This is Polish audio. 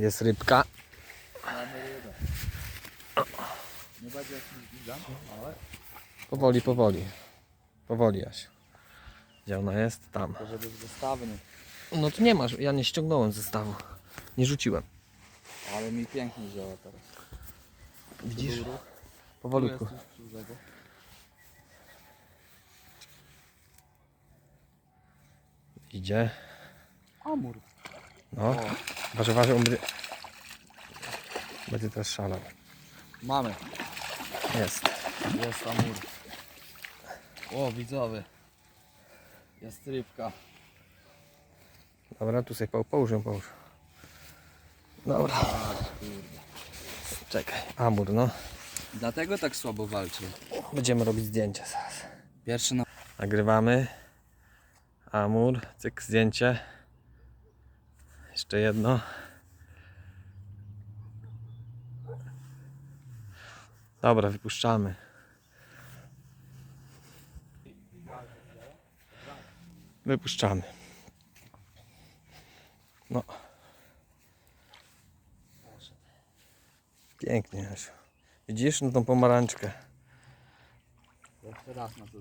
Jest rybka. Nie będzie jak ale Powoli, powoli. Powoli, Jasiu. Gdzie ona jest? Tam. to żeby zestawny. No tu nie masz, ja nie ściągnąłem zestawu. Nie rzuciłem. Ale mi pięknie działa teraz. Widzisz? Powolutku. Idzie. Amur. No. O, Waży, waży, umry. Będzie też szalał. mamy. Jest. Jest amur. O, widzowie. Jest rybka. Dobra, tu sobie po- połóż ją, połóż. Dobra. Tak. Czekaj. Amur, no. Dlatego tak słabo walczy. Będziemy robić zdjęcia zaraz. Pierwszy na... Nagrywamy. Amur, cyk, zdjęcie. Jeszcze jedno. Dobra, wypuszczamy. Wypuszczamy. No. Pięknie, Jasiu. Widzisz, no tą pomarańczkę. Jeszcze raz na to